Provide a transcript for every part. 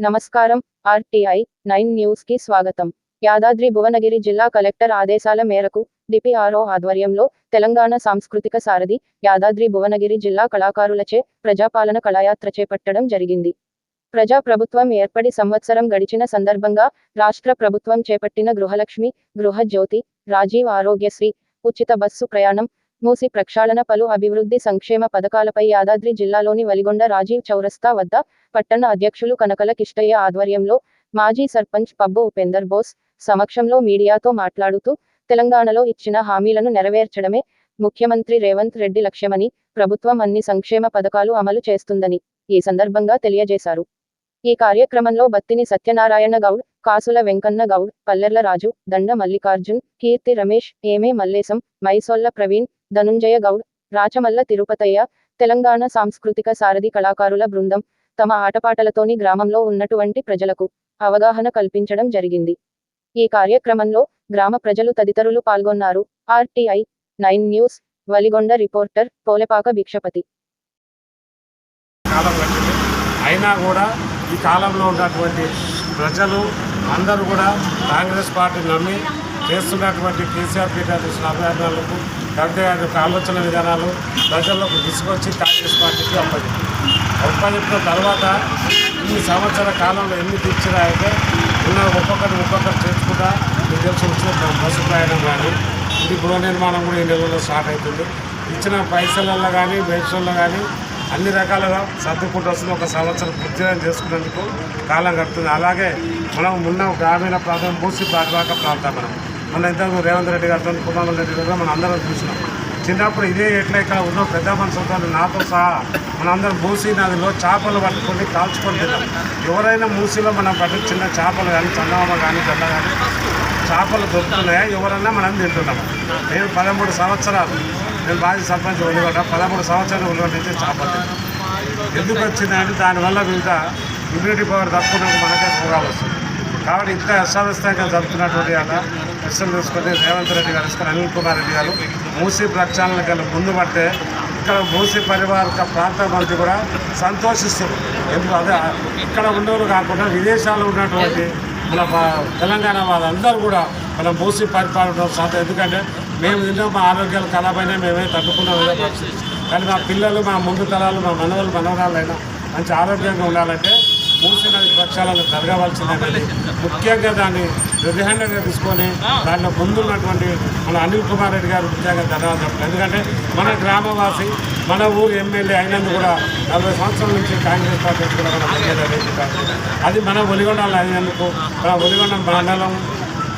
నమస్కారం RTI nine న్యూస్కి స్వాగతం. యాదాద్రి భువనగిరి జిల్లా కలెక్టర్ ఆదేశాల మేరకు డిపిఆర్ఓ ఆధ్వర్యంలో తెలంగాణ సాంస్కృతిక సారథి యాదాద్రి భువనగిరి జిల్లా కళాకారులచే ప్రజాపాలన కళాయాత్ర చేపట్టడం జరిగింది. ప్రజా ప్రభుత్వం ఏర్పడి సంవత్సరం గడిచిన సందర్భంగా రాష్ట్ర ప్రభుత్వం చేపట్టిన గృహలక్ష్మి గృహజ్యోతి రాజీవ్ ఆరోగ్యశ్రీ ఉచిత బస్సు ప్రయాణం మూసి ప్రక్షాళన పలు అభివృద్ధి సంక్షేమ పథకాలపై యాదాద్రి జిల్లాలోని వలిగొండ రాజీవ్ చౌరస్తా వద్ద పట్టణ అధ్యక్షులు కనకల కిష్టయ్య ఆధ్వర్యంలో మాజీ సర్పంచ్ పబ్బు ఉపేందర్ బోస్ సమక్షంలో మీడియాతో మాట్లాడుతూ తెలంగాణలో ఇచ్చిన హామీలను నెరవేర్చడమే ముఖ్యమంత్రి రేవంత్ రెడ్డి లక్ష్యమని ప్రభుత్వం అన్ని సంక్షేమ పథకాలు అమలు చేస్తుందని ఈ సందర్భంగా తెలియజేశారు. ఈ కార్యక్రమంలో బత్తిని సత్యనారాయణ గౌడ్ కాసుల వెంకన్న గౌడ్ పల్లెర్ల రాజు దండ మల్లికార్జున్ కీర్తి రమేష్ ఏమే మల్లేశం మైసొల్ల ప్రవీణ్ ధనుంజయ గౌడ్ రాచమల్ల తిరుపతయ్య తెలంగాణ సాంస్కృతిక సారథి కళాకారుల బృందం తమ ఆటపాటలతోని గ్రామంలో ఉన్నటువంటి ప్రజలకు అవగాహన కల్పించడం జరిగింది. ఈ కార్యక్రమంలో గ్రామ ప్రజలు తదితరులు పాల్గొన్నారు. RTI nine news Valigonda reporter Polepaka Bhikshapati అయినా కూడా ఈ కాలంలో ఉన్నటువంటి ప్రజలు అందరూ కూడా కాంగ్రెస్ పార్టీ నమ్మి చేస్తున్నటువంటి కేసీఆర్ పీఠ చేసిన కాబట్టి కవిత యొక్క ఆలోచన విధానాలు ప్రజల్లోకి తీసుకొచ్చి కాంగ్రెస్ పార్టీకి అప్పచెప్పారు. అప్పచెప్పిన తర్వాత ఈ సంవత్సర కాలంలో ఎన్ని తీర్చినా అయితే ఉన్న ఒక్కొక్కటి ఒక్కొక్కటి చేసుకుంటా మీకు తెలిసి వచ్చిన బస్సు ప్రయాణం కానీ ఇది గృహ నిర్మాణం కూడా ఈ నెలలో స్టార్ట్ అవుతుంది. ఇచ్చిన పైసలలో కానీ పెన్షన్లో కానీ అన్ని రకాలుగా సర్దుకుంటూ వస్తుంది. ఒక సంవత్సరం ఉద్యోగం చేసుకున్నందుకు కాలం గడుతుంది అలాగే మనం ఉన్న గ్రామీణ ప్రాంతం మూసి పరివాహక ప్రాంతం మనం. మన ఇంతకు రేవంత్ రెడ్డి గారితో కుమార్ రెడ్డి గారు మనం అందరం చూసినాం. చిన్నప్పుడు ఇదే ఎట్లా ఇక్కడ ఉన్న పెద్ద మనుషులతో నాతో సహా మనందరం మూసీ నదిలో చేపలు పట్టుకొని కాల్చుకొని తిన్నాం. ఎవరైనా మూసీలో మనం పట్టు చిన్న చేపలు కానీ చందమామ కానీ జల్ల కానీ చేపలు దొరుకుతున్నాయా? ఎవరన్నా మనం తింటున్నాం. నేను పదమూడు సంవత్సరాలు నేను బాజీ సర్పంచ్ ఉల్లిగడ్డ పదమూడు సంవత్సరాలు ఉల్లిగడ్డ నుంచి చేపలు ఎందుకు వచ్చిందంటే దానివల్ల వివిధ ఇమ్యూనిటీ పవర్ తక్కువ మనకే రోగాలు వస్తుంది. కాబట్టి ఇంత అసావస్థంగా జరుగుతున్నటువంటి అలా విషయం తీసుకొని రేవంత్ రెడ్డి గారు ఇస్తారు అనిల్ కుమార్ రెడ్డి గారు. మూసీ ప్రక్షాళన కన్నా ముందు పడితే ఇక్కడ మూసీ పరివార ప్రాంత మంత్రి కూడా సంతోషిస్తారు ఎందుకు? అదే ఇక్కడ ఉన్నవారు కాకుండా విదేశాల్లో ఉన్నటువంటి మన తెలంగాణ వాళ్ళందరూ కూడా మన మూసి పరిపాలన సాధ్యం ఎందుకంటే మేము తిన్నా మా ఆరోగ్యాలు కలపైనా మేమే తట్టుకున్నాం కానీ మా పిల్లలు మా ముందు తరాలు మా మనవలు మనవరాలైనా మంచి ఆరోగ్యంగా ఉండాలంటే మూసి నది లక్ష్యాలను జరగవలసిందని ముఖ్యంగా దాన్ని రెడీ తీసుకొని దాంట్లో ముందున్నటువంటి మన అనిల్ కుమార్ రెడ్డి గారు ముఖ్యంగా ధన్యవాదాలు. చెప్పాలి ఎందుకంటే మన గ్రామవాసి మన ఊరు ఎమ్మెల్యే అయినందుకు కూడా నలభై సంవత్సరాల నుంచి కాంగ్రెస్ పార్టీ కూడా మన అది మన ఒలిగొండలు అయినందుకు మన ఒలిగొండ మండలం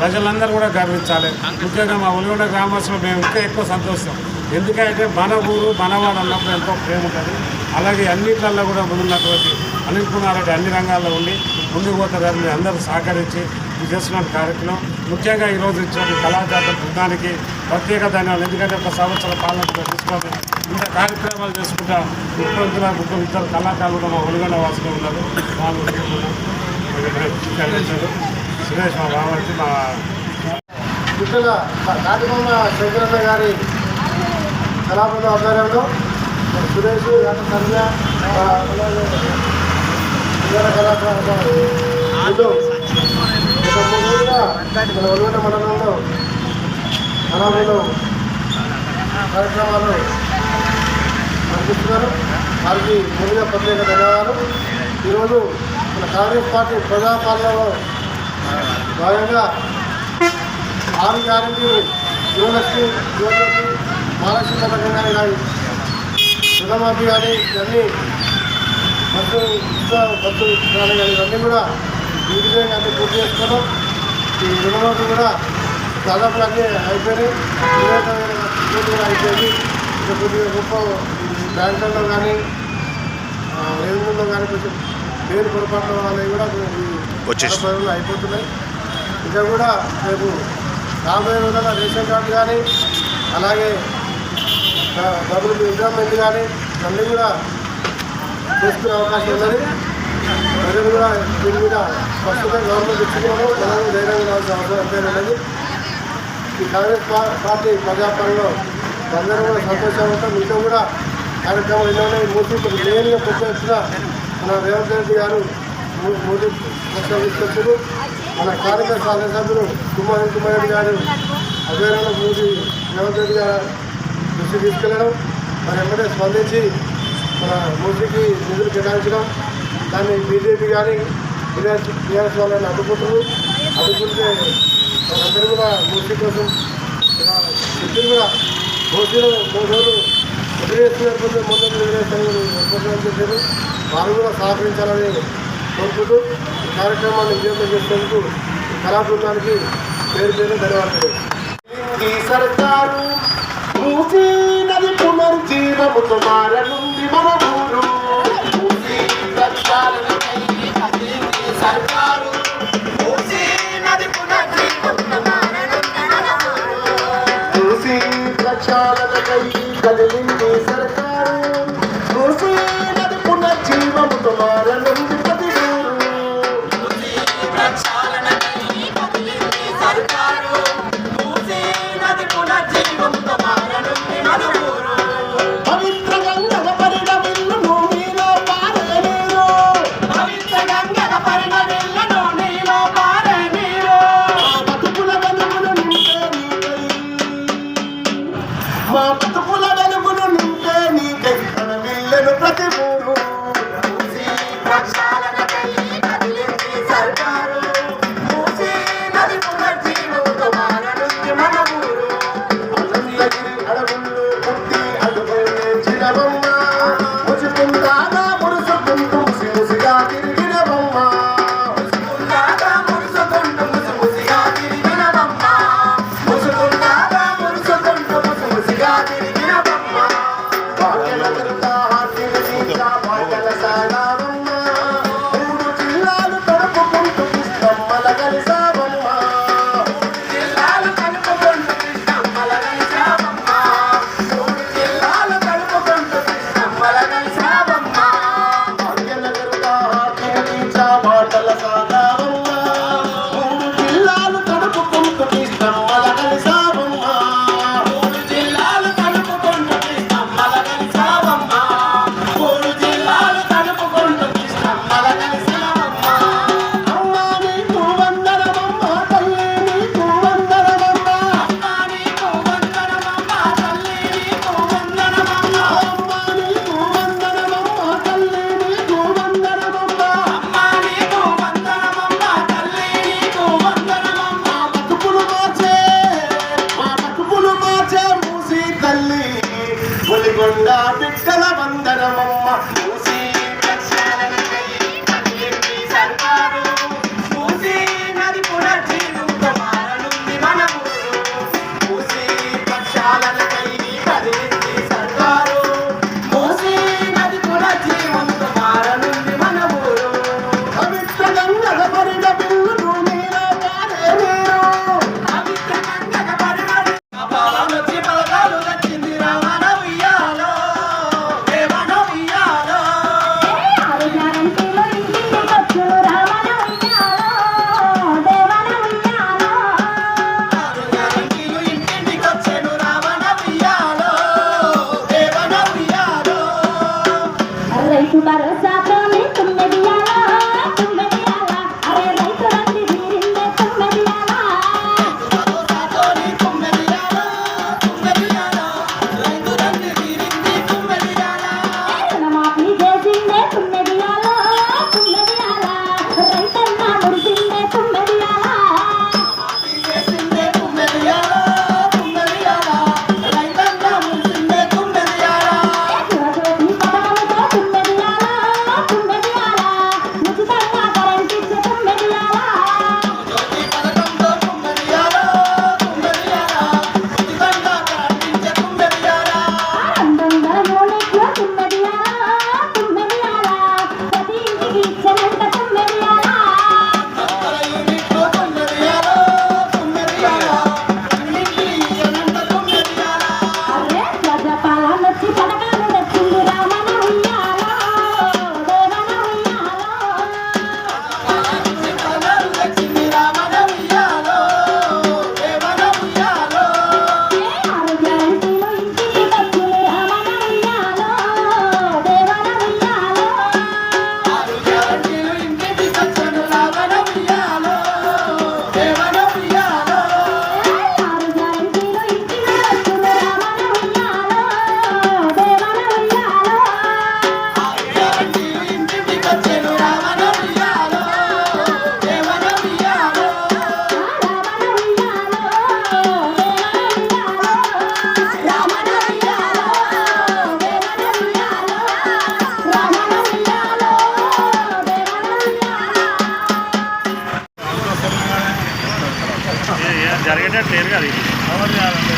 ప్రజలందరూ కూడా గర్వించాలి. ముఖ్యంగా మా ఒలిగొండ గ్రామస్తులు మేము ఇంకా ఎక్కువ సంతోషం ఎందుకంటే మన ఊరు మనవాడు అన్నప్పుడు ఎంతో ప్రేమ ఉంటుంది. అలాగే అన్నిట్లలో కూడా ముందున్నటువంటి అనిల్ కుమార్ రెడ్డి అన్ని రంగాల్లో ఉండి ముందుకు పోతారని అందరూ సహకరించి ఇది చేస్తున్న కార్యక్రమం. ముఖ్యంగా ఈరోజు ఇచ్చిన కళాజాత బృందానికి ప్రత్యేక ధన్యవాదాలు. ఎందుకంటే ఒక సంవత్సర పాలన తీసుకొని ఇంత కార్యక్రమాలు చేసుకుంటా ముఖ్యమంత్రి ముఖ్య ఇద్దరు కళాకారులు మా ఒలిగొండ వాసులు ఉన్నారు. వాళ్ళు సురేష్ మా బాబాజీ మా ఇక్కడ కార్యక్రమ శంకరన్న గారి కళాబృంద ఆధ్వర్యంలో సురేష్ గత సంధ్య మన మండలంలో కళాబృందం కార్యక్రమాలు నడిపిస్తున్నారు వారికి ముందుగా ప్రత్యేక ధన్యవాదాలు ఈరోజు మన కాంగ్రెస్ పార్టీ ప్రజాపాలనలో భాగంగా ఆరు గ్యారెంటీ యువలక్ష్మి యువతకి మహాలక్ష్మి పథకం కానీ కానీ రుణమాఫీ కానీ ఇవన్నీ బస్సు ఇస్తా బస్సు ఇస్తాను కానీ ఇవన్నీ కూడా ఈ విధంగా అన్ని పూర్తి చేసుకున్నాం. ఈ రుణమాఫీ కూడా దాదాపు అన్నీ అయిపోయినాయి. అయిపోయింది. ఇంకా కొద్దిగా గొప్ప బ్యాంకుల్లో కానీ రెవెన్యూలో కానీ కొంచెం పేరు పొరపాటు అనేవి కూడా పనులు అయిపోతున్నాయి. ఇంకా కూడా రేపు రాబోయే రోజుల్లో రేషన్ కార్డు కానీ అలాగే డబ్బులు ఇంద్రామెంట్ కానీ అన్నీ కూడా తీసుకునే అవకాశం ఉన్నది. ప్రజలు కూడా దీని మీద ప్రస్తుతం గవర్నమెంట్ ఇచ్చుకోవడం మనం ధైర్యంగా రావాల్సిన అవసరం ఎంతైనా ఉన్నది. ఈ కాంగ్రెస్ పార్టీ ప్రజాపరంలో అందరూ కూడా సంతోషంగా ఉంటాం ఇంకా కూడా కార్యక్రమం ఎన్నోనే మోదీ మెయిన్గా పెద్ద మన రేవంత్ రెడ్డి గారు మోదీ ప్రస్తావిస్తున్నారు మన కార్యకర్త శాసనసభ్యులు కుమార్ కుమార్ రెడ్డి గారు అధ్వర్యంలో మోదీ రేవంత్ రెడ్డి గారు దృష్టి తీసుకెళ్ళడం మరి ఎమ్మటే స్పందించి మన మోదీకి నిధులు కేటాయించడం దాన్ని బీజేపీ కానీ టీఆర్ఎస్ టీఆర్ఎస్ వాళ్ళని అడ్డుకుంటారు అడ్డుకుంటే వాళ్ళందరూ కూడా మోదీ కోసం ఇద్దరు కూడా మోదీలో మోసాలు రోజులు వదిలేస్తున్నారు మొదలు వదిలేస్తారని నిర్బంధం చేశారు వారు కూడా సహకరించాలని కోరుకుంటూ ఈ కార్యక్రమాన్ని విజయంతో చేసేందుకు కళాబృందానికి పేరు పేరు ధన్యవాదాలు సర్కారు మనము తుమార నుండి మనము com Gracias.